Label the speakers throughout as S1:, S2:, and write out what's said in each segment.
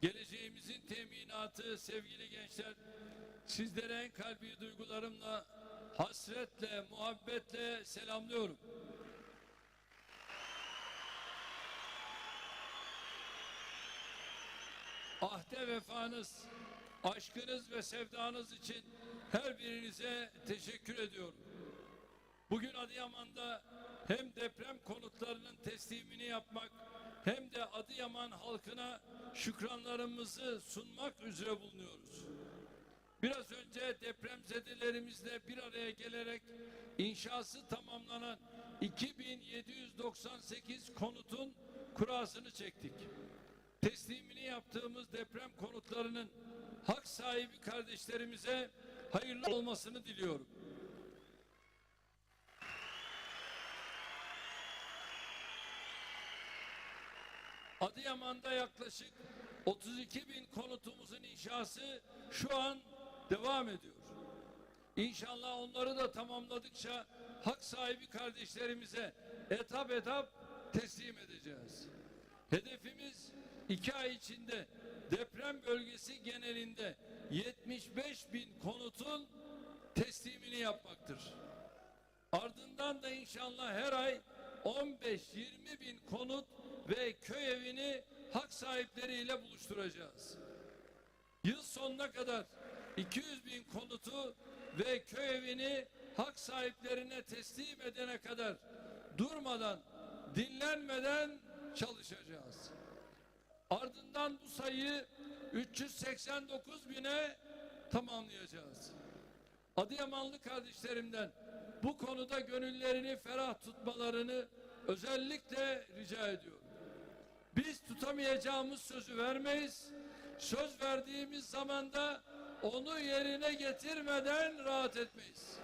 S1: geleceğimizin teminatı sevgili gençler sizlere en kalbi duygularımla hasretle, muhabbetle selamlıyorum. Ahde vefanız, aşkınız ve sevdanız için her birinize teşekkür ediyorum. Bugün Adıyaman'da hem deprem konutlarının teslimini yapmak hem de Adıyaman halkına şükranlarımızı sunmak üzere bulunuyoruz. Biraz önce depremzedelerimizle bir araya gelerek inşası tamamlanan 2798 konutun kurasını çektik. Teslimini yaptığımız deprem konutlarının hak sahibi kardeşlerimize hayırlı olmasını diliyorum. Adıyaman'da yaklaşık 32 bin konutumuzun inşası şu an devam ediyor. İnşallah onları da tamamladıkça hak sahibi kardeşlerimize etap etap teslim edeceğiz. Hedefimiz iki ay içinde deprem bölgesi genelinde 75 bin konutun teslimini yapmaktır. Ardından da inşallah her ay 15-20 bin konut ve köy evini hak sahipleriyle buluşturacağız. Yıl sonuna kadar 200 bin konutu ve köy evini hak sahiplerine teslim edene kadar durmadan, dinlenmeden çalışacağız. Ardından bu sayıyı 389 bine tamamlayacağız. Adıyamanlı kardeşlerimden bu konuda gönüllerini ferah tutmalarını özellikle rica ediyorum. Biz tutamayacağımız sözü vermeyiz. Söz verdiğimiz zamanda onu yerine getirmeden rahat etmeyiz.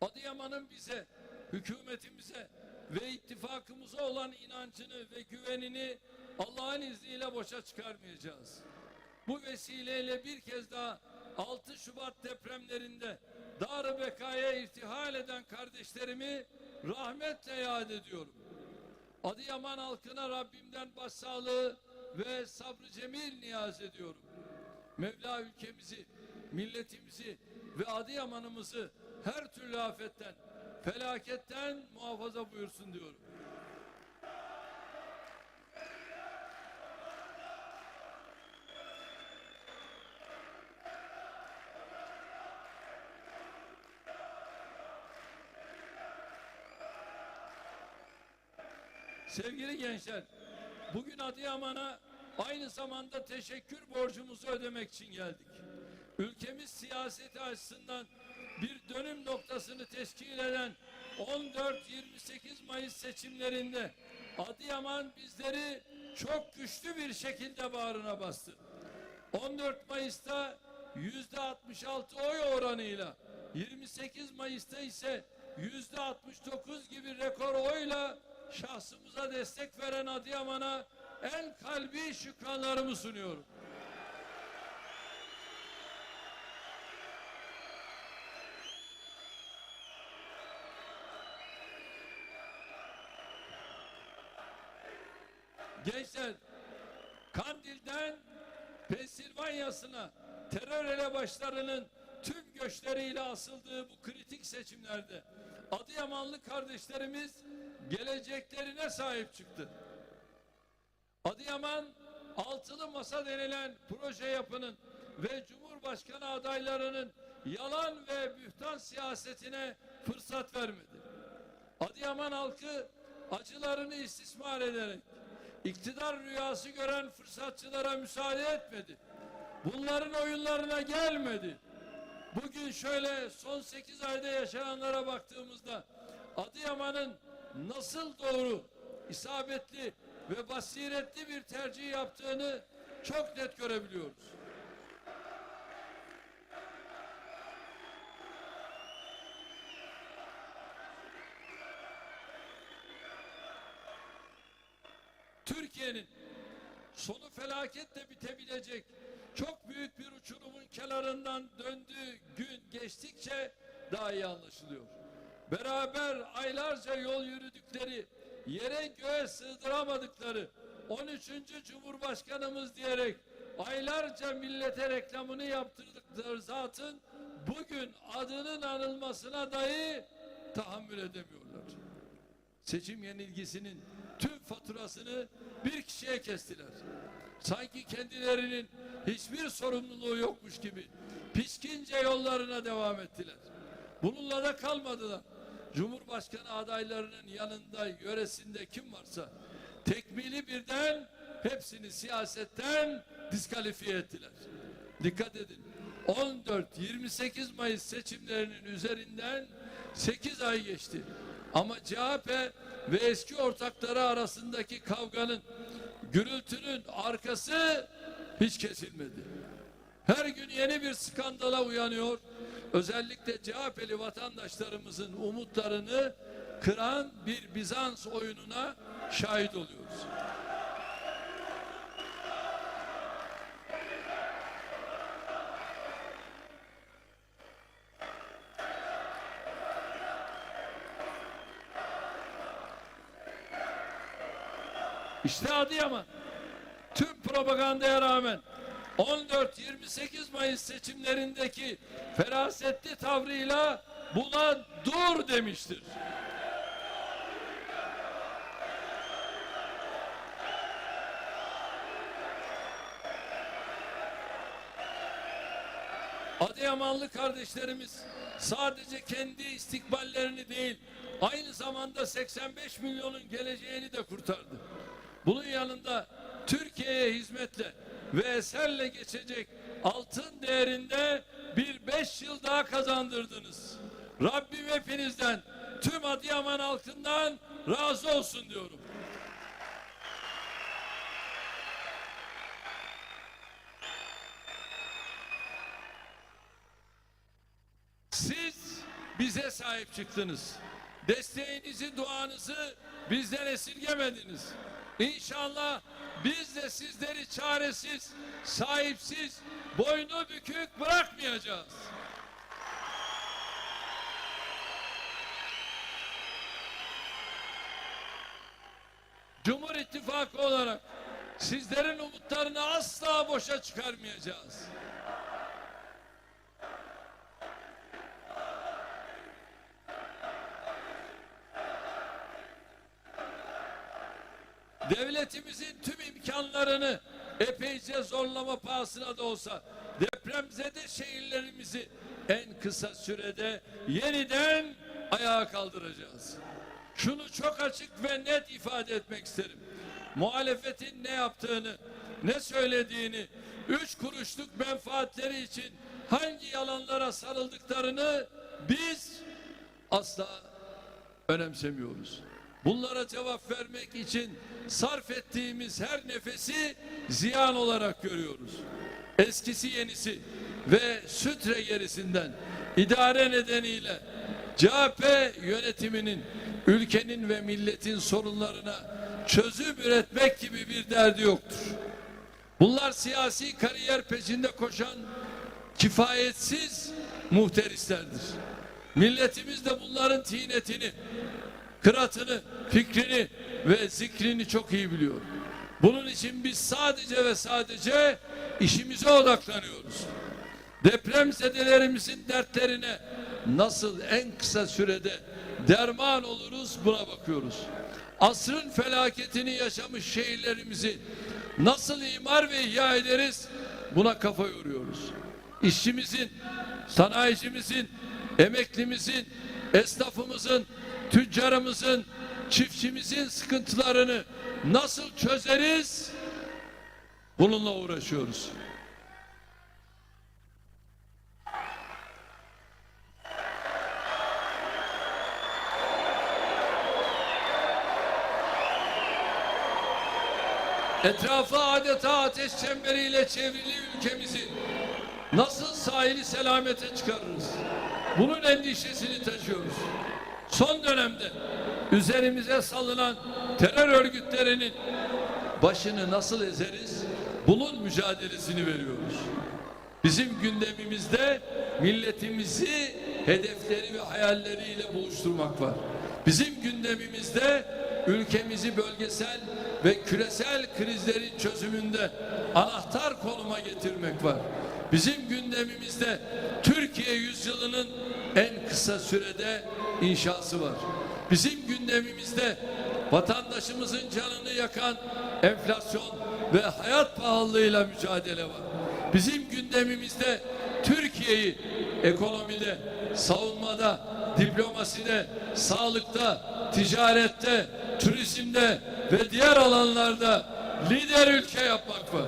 S1: Adıyaman'ın bize, hükümetimize ve ittifakımıza olan inancını ve güvenini Allah'ın izniyle boşa çıkarmayacağız. Bu vesileyle bir kez daha 6 Şubat depremlerinde Dar-ı Beka'ya irtihal eden kardeşlerimi rahmetle yad ediyorum. Adıyaman halkına Rabbimden başsağlığı ve sabrı cemil niyaz ediyorum. Mevla ülkemizi, milletimizi ve Adıyaman'ımızı her türlü afetten, felaketten muhafaza buyursun diyorum. Sevgili gençler, bugün Adıyaman'a aynı zamanda teşekkür borcumuzu ödemek için geldik. Ülkemiz siyaseti açısından bir dönüm noktasını teşkil eden 14-28 Mayıs seçimlerinde Adıyaman bizleri çok güçlü bir şekilde bağrına bastı. 14 Mayıs'ta yüzde 66 oy oranıyla 28 Mayıs'ta ise yüzde 69 gibi rekor oyla şahsımıza destek veren Adıyaman'a en kalbi şükranlarımı sunuyorum. Gençler, Kandil'den Pensilvanya'sına terör elebaşlarının tüm göçleriyle asıldığı bu kritik seçimlerde Adıyamanlı kardeşlerimiz geleceklerine sahip çıktı. Adıyaman altılı masa denilen proje yapının ve Cumhurbaşkanı adaylarının yalan ve bühtan siyasetine fırsat vermedi. Adıyaman halkı acılarını istismar ederek iktidar rüyası gören fırsatçılara müsaade etmedi. Bunların oyunlarına gelmedi. Bugün şöyle son 8 ayda yaşananlara baktığımızda Adıyaman'ın nasıl doğru, isabetli ve basiretli bir tercih yaptığını çok net görebiliyoruz. Türkiye'nin sonu felaketle bitebilecek çok büyük bir uçurumun kenarı sınırlarından döndüğü gün geçtikçe daha iyi anlaşılıyor. Beraber aylarca yol yürüdükleri, yere göğe sığdıramadıkları 13. Cumhurbaşkanımız diyerek aylarca millete reklamını yaptırdıkları zatın bugün adının anılmasına dahi tahammül edemiyorlar. Seçim yenilgisinin tüm faturasını bir kişiye kestiler. Sanki kendilerinin hiçbir sorumluluğu yokmuş gibi pişkince yollarına devam ettiler. Bununla da kalmadılar. Cumhurbaşkanı adaylarının yanında yöresinde kim varsa tekmili birden hepsini siyasetten diskalifiye ettiler. Dikkat edin. 14-28 Mayıs seçimlerinin üzerinden 8 ay geçti. Ama CHP ve eski ortakları arasındaki kavganın, gürültünün arkası hiç kesilmedi. Her gün yeni bir skandala uyanıyor. Özellikle CHP'li vatandaşlarımızın umutlarını kıran bir Bizans oyununa şahit oluyoruz. İşte Adıyaman. Tüm propagandaya rağmen 14-28 Mayıs seçimlerindeki ferasetli tavrıyla buna dur demiştir. Adıyamanlı kardeşlerimiz sadece kendi istikballerini değil, aynı zamanda 85 milyonun geleceğini de kurtardı. Bunun yanında Türkiye'ye hizmetle ve eserle geçecek altın değerinde bir beş yıl daha kazandırdınız. Rabbim hepinizden, tüm Adıyaman halkından razı olsun diyorum. Siz bize sahip çıktınız. Desteğinizi, duanızı bizden esirgemediniz. İnşallah biz de sizleri çaresiz, sahipsiz, boynu bükük bırakmayacağız. Cumhur İttifakı olarak sizlerin umutlarını asla boşa çıkarmayacağız. Devletimizin tüm imkanlarını epeyce zorlama pahasına da olsa depremzede şehirlerimizi en kısa sürede yeniden ayağa kaldıracağız. Şunu çok açık ve net ifade etmek isterim. Muhalefetin ne yaptığını, ne söylediğini, üç kuruşluk menfaatleri için hangi yalanlara sarıldıklarını biz asla önemsemiyoruz. Bunlara cevap vermek için sarf ettiğimiz her nefesi ziyan olarak görüyoruz. Eskisi yenisi ve sütre gerisinden idare nedeniyle CHP yönetiminin ülkenin ve milletin sorunlarına çözüm üretmek gibi bir derdi yoktur. Bunlar siyasi kariyer peşinde koşan kifayetsiz muhterislerdir. Milletimiz de bunların tinetini, kıratını, fikrini ve zikrini çok iyi biliyor. Bunun için biz sadece ve sadece işimize odaklanıyoruz. Depremzedelerimizin dertlerine nasıl en kısa sürede derman oluruz buna bakıyoruz. Asrın felaketini yaşamış şehirlerimizi nasıl imar ve ihya ederiz buna kafa yoruyoruz. İşçimizin, sanayicimizin, emeklimizin, esnafımızın, tüccarımızın, çiftçimizin sıkıntılarını nasıl çözeriz? Bununla uğraşıyoruz. Etrafı adeta ateş çemberiyle çevrili ülkemizi nasıl sahili selamete çıkarırız? Bunun endişesini taşıyoruz. Son dönemde üzerimize salınan terör örgütlerinin başını nasıl ezeriz? Bunun mücadelesini veriyoruz. Bizim gündemimizde milletimizi hedefleri ve hayalleriyle buluşturmak var. Bizim gündemimizde ülkemizi bölgesel ve küresel krizlerin çözümünde anahtar konuma getirmek var. Bizim gündemimizde Türkiye yüzyılının en kısa sürede inşası var. Bizim gündemimizde vatandaşımızın canını yakan enflasyon ve hayat pahalılığıyla mücadele var. Bizim gündemimizde Türkiye'yi ekonomide, savunmada, diplomaside, sağlıkta, ticarette, turizmde ve diğer alanlarda lider ülke yapmak var.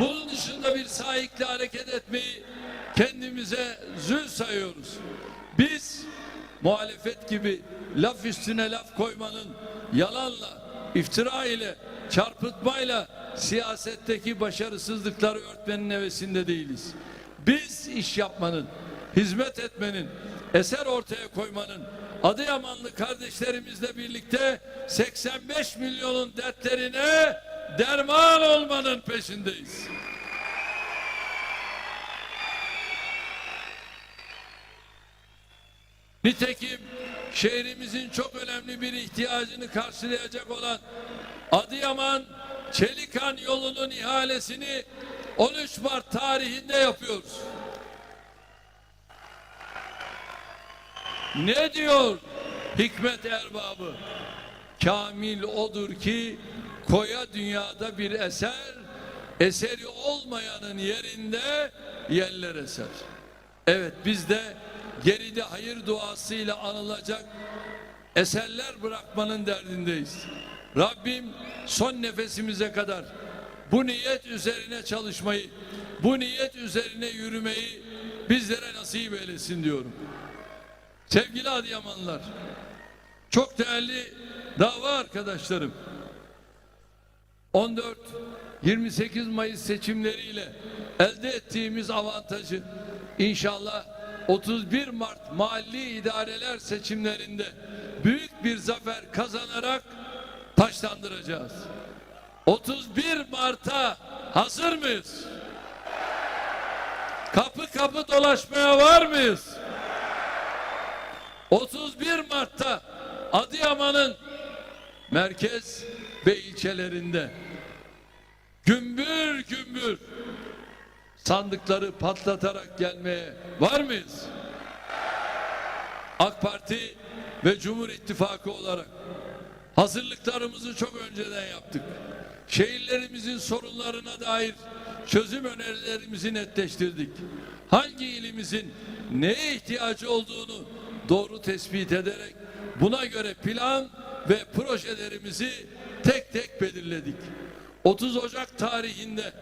S1: Bunun dışında bir sahikle hareket etmeyi kendimize zül sayıyoruz. Biz muhalefet gibi laf üstüne laf koymanın yalanla, iftira ile, çarpıtmayla siyasetteki başarısızlıkları örtmenin hevesinde değiliz. Biz iş yapmanın, hizmet etmenin, eser ortaya koymanın, Adıyamanlı kardeşlerimizle birlikte 85 milyonun dertlerine derman olmanın peşindeyiz. Nitekim şehrimizin çok önemli bir ihtiyacını karşılayacak olan Adıyaman Çelikan yolunun ihalesini 13 Mart tarihinde yapıyoruz. Ne diyor hikmet erbabı? Kamil odur ki koya dünyada bir eser, eseri olmayanın yerinde yerler eser. Evet biz de geride hayır duasıyla anılacak eserler bırakmanın derdindeyiz. Rabbim son nefesimize kadar bu niyet üzerine çalışmayı, bu niyet üzerine yürümeyi bizlere nasip eylesin diyorum. Sevgili Adıyamanlılar, çok değerli dava arkadaşlarım, 14-28 Mayıs seçimleriyle elde ettiğimiz avantajı inşallah 31 Mart mahalli idareler seçimlerinde büyük bir zafer kazanarak taşlandıracağız. 31 Mart'a hazır mıyız? Kapı kapı dolaşmaya var mıyız? 31 Mart'ta Adıyaman'ın merkez ve ilçelerinde gümbür gümbür sandıkları patlatarak gelmeye var mıyız? AK Parti ve Cumhur İttifakı olarak hazırlıklarımızı çok önceden yaptık. Şehirlerimizin sorunlarına dair çözüm önerilerimizi netleştirdik. Hangi ilimizin neye ihtiyacı olduğunu doğru tespit ederek buna göre plan ve projelerimizi tek tek belirledik. 30 Ocak tarihinde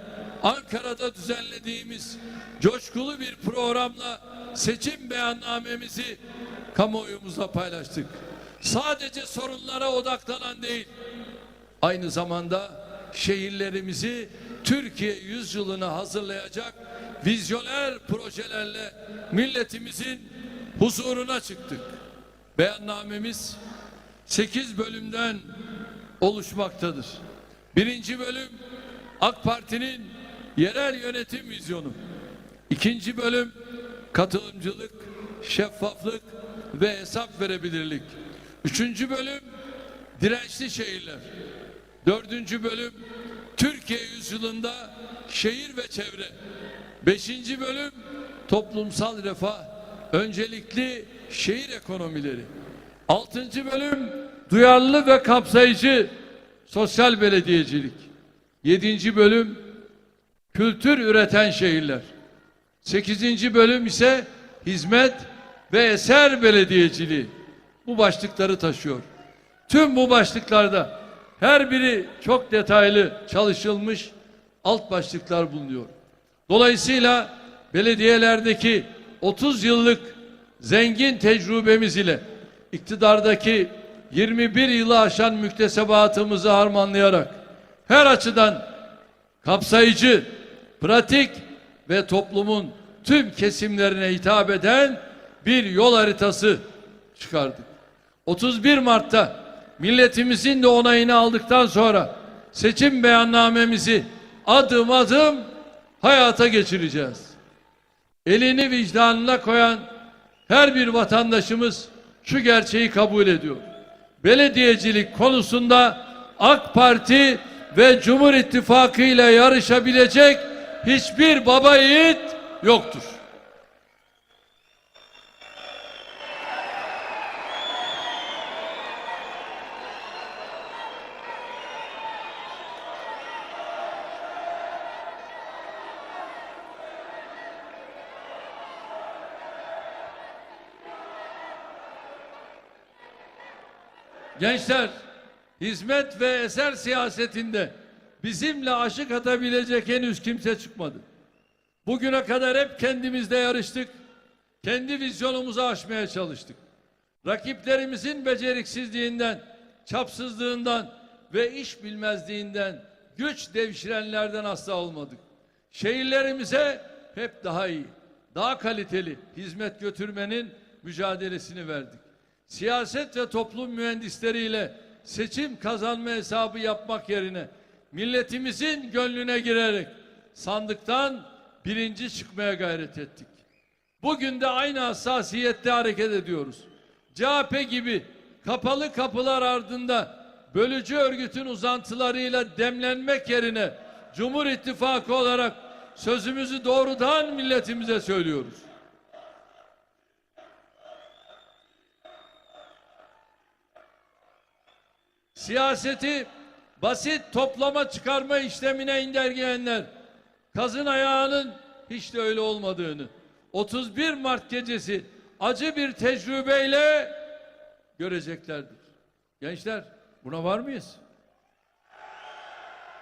S1: Ankara'da düzenlediğimiz coşkulu bir programla seçim beyannamemizi kamuoyumuzla paylaştık. Sadece sorunlara odaklanan değil, aynı zamanda şehirlerimizi Türkiye yüzyılına hazırlayacak vizyoner projelerle milletimizin huzuruna çıktık. Beyannamemiz 8 bölümden oluşmaktadır. Birinci bölüm AK Parti'nin yerel yönetim vizyonu. İkinci bölüm katılımcılık, şeffaflık ve hesap verebilirlik. Üçüncü bölüm dirençli şehirler. Dördüncü bölüm Türkiye yüzyılında şehir ve çevre. Beşinci bölüm toplumsal refah, öncelikli şehir ekonomileri. Altıncı bölüm duyarlı ve kapsayıcı sosyal belediyecilik. Yedinci bölüm kültür üreten şehirler. Sekizinci bölüm ise hizmet ve eser belediyeciliği. Bu başlıkları taşıyor. Tüm bu başlıklarda her biri çok detaylı çalışılmış alt başlıklar bulunuyor. Dolayısıyla belediyelerdeki 30 yıllık zengin tecrübemiz ile iktidardaki 21 yılı aşan müktesebatımızı harmanlayarak her açıdan kapsayıcı, pratik ve toplumun tüm kesimlerine hitap eden bir yol haritası çıkardık. 31 Mart'ta milletimizin de onayını aldıktan sonra seçim beyannamemizi adım adım hayata geçireceğiz. Elini vicdanına koyan her bir vatandaşımız şu gerçeği kabul ediyor. Belediyecilik konusunda AK Parti ve Cumhur İttifakı ile yarışabilecek hiçbir baba yiğit yoktur. Gençler, hizmet ve eser siyasetinde bizimle aşık atabilecek henüz kimse çıkmadı. Bugüne kadar hep kendimizle yarıştık. Kendi vizyonumuzu aşmaya çalıştık. Rakiplerimizin beceriksizliğinden, çapsızlığından ve iş bilmezliğinden güç devşirenlerden asla olmadık. Şehirlerimize hep daha iyi, daha kaliteli hizmet götürmenin mücadelesini verdik. Siyaset ve toplum mühendisleriyle seçim kazanma hesabı yapmak yerine milletimizin gönlüne girerek sandıktan birinci çıkmaya gayret ettik. Bugün de aynı hassasiyette hareket ediyoruz. CHP gibi kapalı kapılar ardında bölücü örgütün uzantılarıyla demlenmek yerine Cumhur İttifakı olarak sözümüzü doğrudan milletimize söylüyoruz. Siyaseti basit toplama çıkarma işlemine indirgeyenler kazın ayağının hiç de öyle olmadığını 31 Mart gecesi acı bir tecrübeyle göreceklerdir. Gençler buna var mıyız?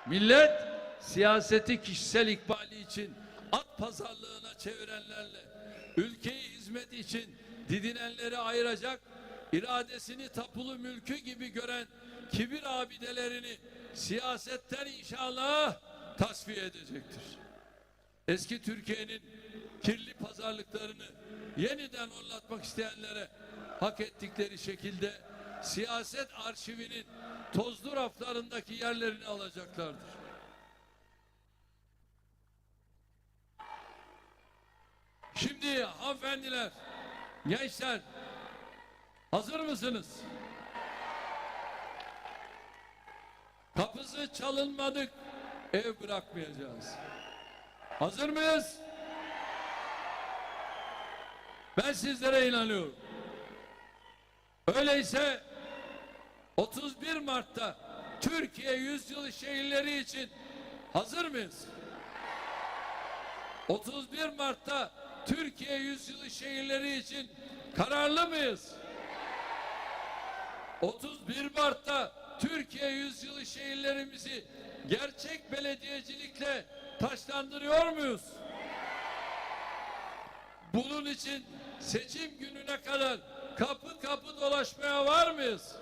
S1: Millet siyaseti kişisel ikbali için at pazarlığına çevirenlerle ülkeyi hizmet için didinenleri ayıracak iradesini tapulu mülkü gibi gören kibir abidelerini siyasetten inşallah tasfiye edecektir. Eski Türkiye'nin kirli pazarlıklarını yeniden anlatmak isteyenlere hak ettikleri şekilde siyaset arşivinin tozlu raflarındaki yerlerini alacaklardır. Şimdi hanımefendiler, gençler hazır mısınız? Kapısı çalınmadık, ev bırakmayacağız. Hazır mıyız? Ben sizlere inanıyorum. Öyleyse 31 Mart'ta Türkiye Yüzyılı Şehirleri için hazır mıyız? 31 Mart'ta Türkiye Yüzyılı Şehirleri için kararlı mıyız? 31 Mart'ta Türkiye Yüzyılı şehirlerimizi gerçek belediyecilikle taşlandırıyor muyuz? Bunun için seçim gününe kadar kapı kapı dolaşmaya var mıyız?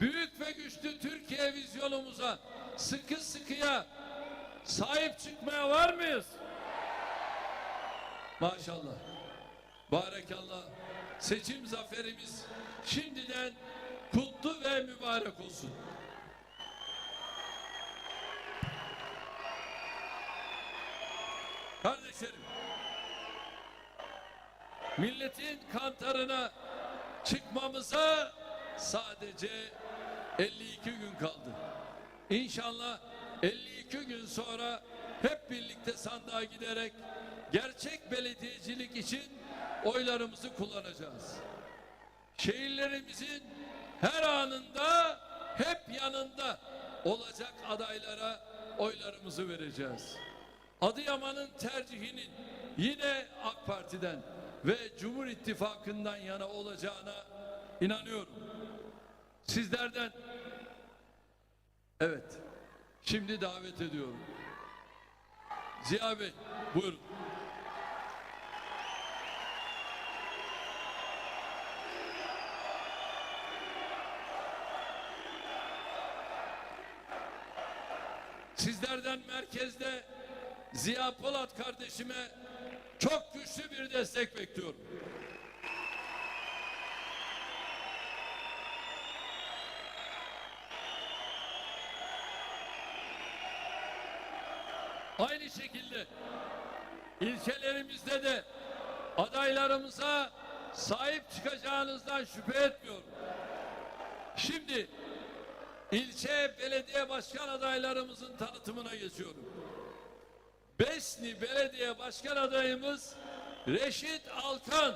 S1: Büyük ve güçlü Türkiye vizyonumuza sıkı sıkıya sahip çıkmaya var mıyız? Maşallah. Barekallah. Seçim zaferimiz şimdiden kutlu ve mübarek olsun. Kardeşlerim, milletin kantarına çıkmamıza sadece 52 gün kaldı. İnşallah 52 gün sonra hep birlikte sandığa giderek gerçek belediyecilik için oylarımızı kullanacağız. Şehirlerimizin her anında hep yanında olacak adaylara oylarımızı vereceğiz. Adıyaman'ın tercihinin yine AK Parti'den ve Cumhur İttifakı'ndan yana olacağına inanıyorum. Sizlerden evet şimdi davet ediyorum. Ziya Bey buyurun. Sizlerden merkezde Ziya Polat kardeşime çok güçlü bir destek bekliyorum. Aynı şekilde ilçelerimizde de adaylarımıza sahip çıkacağınızdan şüphe etmiyorum. Şimdi ilçe belediye başkan adaylarımızın tanıtımına geçiyorum. Besni Belediye Başkan adayımız Reşit Alkan.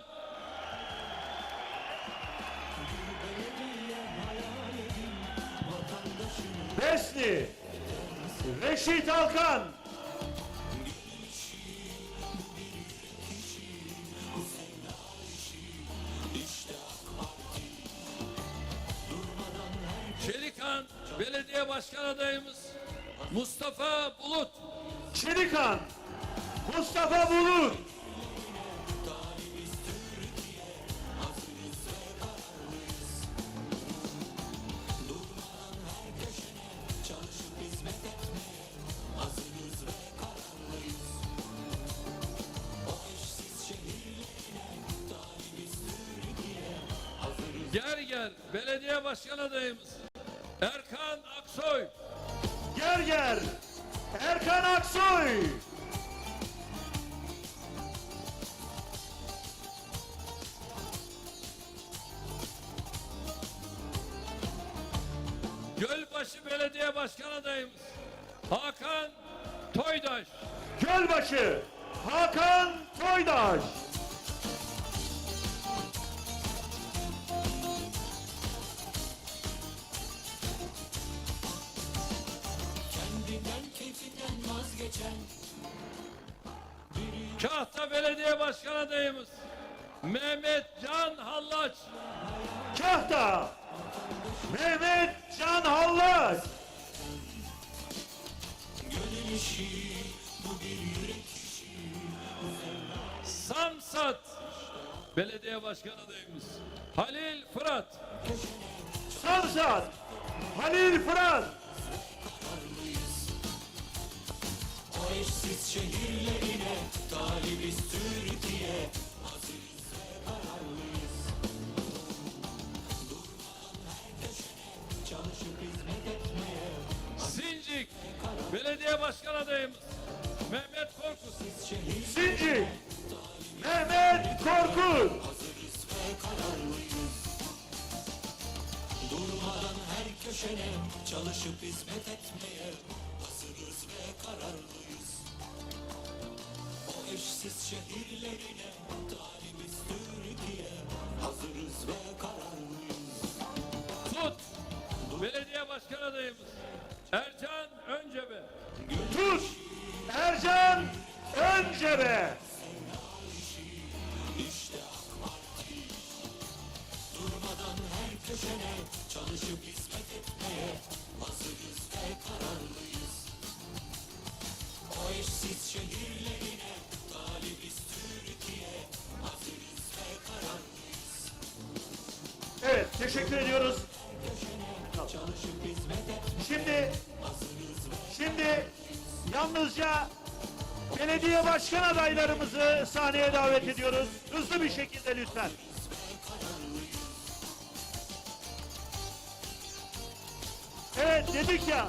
S2: Besni Reşit Alkan
S1: Belediye Başkan adayımız Mustafa Bulut.
S2: Çelikan Mustafa Bulut
S1: Gerger Belediye Başkan adayımız Erkan Aksoy.
S2: Gerger Erkan Aksoy
S1: Gölbaşı Belediye Başkan adayımız Hakan Toydaş.
S2: Gölbaşı Hakan Toydaş
S1: Mehmet Can Hallaç.
S2: Kahta. Mehmet Can Hallaç.
S1: Samsat Belediye Başkan adayımız. Halil Fırat.
S2: Samsat. Halil Fırat.
S1: Sincik Belediye Başkan adayımız Mehmet Korkut.
S2: Sinci Mehmet Korkut
S3: Çalışıp hizmet etmeye hazırız ve kararlıyız. O eşsiz şehirlerine talibiz Türkiye. Hazırız ve kararlıyız.
S1: Tut Belediye Başkan adayımız Ercan Öncebe.
S2: Tut Ercan Öncebe
S3: Durmadan her köşene çalışıp hizmet etmeye hazırız ve kararlıyız. O eşsiz şehirlerine talibiz Türkiye. Hazırız ve kararlıyız.
S2: Evet teşekkür ediyoruz. Şimdi şimdi yalnızca belediye başkan adaylarımızı sahneye davet ediyoruz. Hızlı bir şekilde lütfen. Evet dedik ya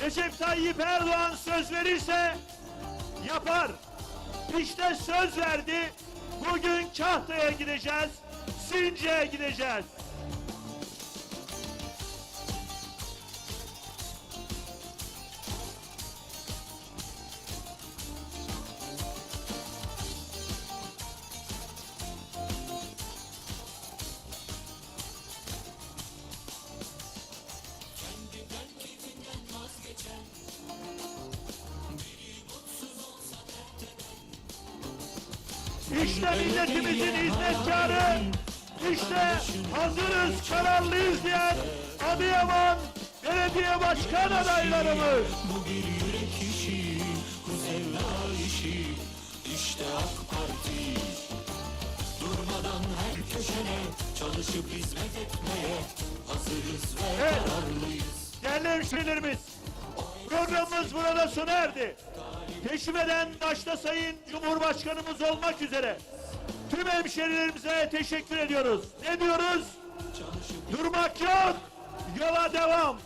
S2: Recep Tayyip Erdoğan söz verirse yapar. İşte söz verdi. Bugün Kahta'ya gideceğiz. Since'ye gideceğiz. Hemşehrilerimiz, programımız burada sona erdi. teşrif eden başta Sayın Cumhurbaşkanımız olmak üzere tüm hemşerilerimize teşekkür ediyoruz. Ne diyoruz? Durmak yok, yola devam.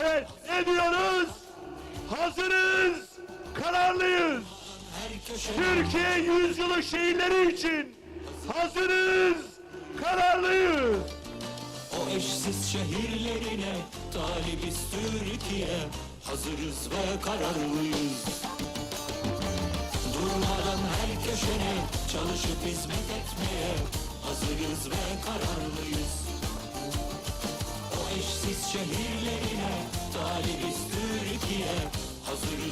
S2: Evet, ne diyoruz? Hazırız, kararlıyız. Türkiye yüzyılı şehirleri için hazırız, kararlıyız.
S3: O eşsiz şehirlerine talibiz Türkiye. Hazırız ve kararlıyız. Durmadan her köşene çalışıp hizmet etmeye Hazırız ve kararlıyız. O eşsiz şehirlerine talibiz Türkiye. Hazırız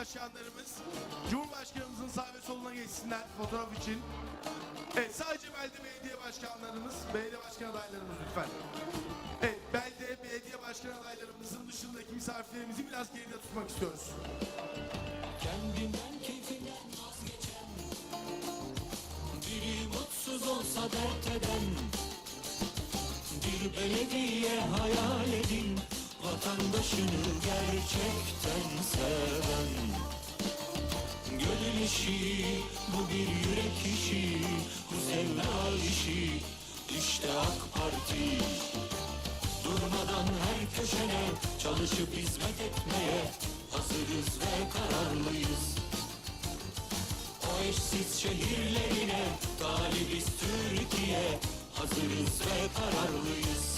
S4: Başkanlarımız Cumhurbaşkanımızın sağ ve soluna geçsinler fotoğraf için. Evet sadece belde belediye başkanlarımız, belediye başkan adaylarımız lütfen. Evet belde belediye başkan adaylarımızın dışındaki misafirlerimizi biraz geride tutmak istiyoruz.
S3: Kendinden keyfinden vazgeçen Biri mutsuz olsa dert eden Bir belediye hayal edin Vatandaşını gerçekten seven Gönül işi bu bir yürek işi Bu sevda işi İşte AK Parti Durmadan her köşene çalışıp hizmet etmeye hazırız ve kararlıyız. O eşsiz şehirlerine talibiz Türkiye hazırız ve kararlıyız.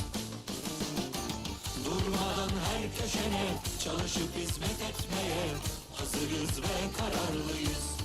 S3: Her köşene çalışıp hizmet etmeye hazırız ve kararlıyız.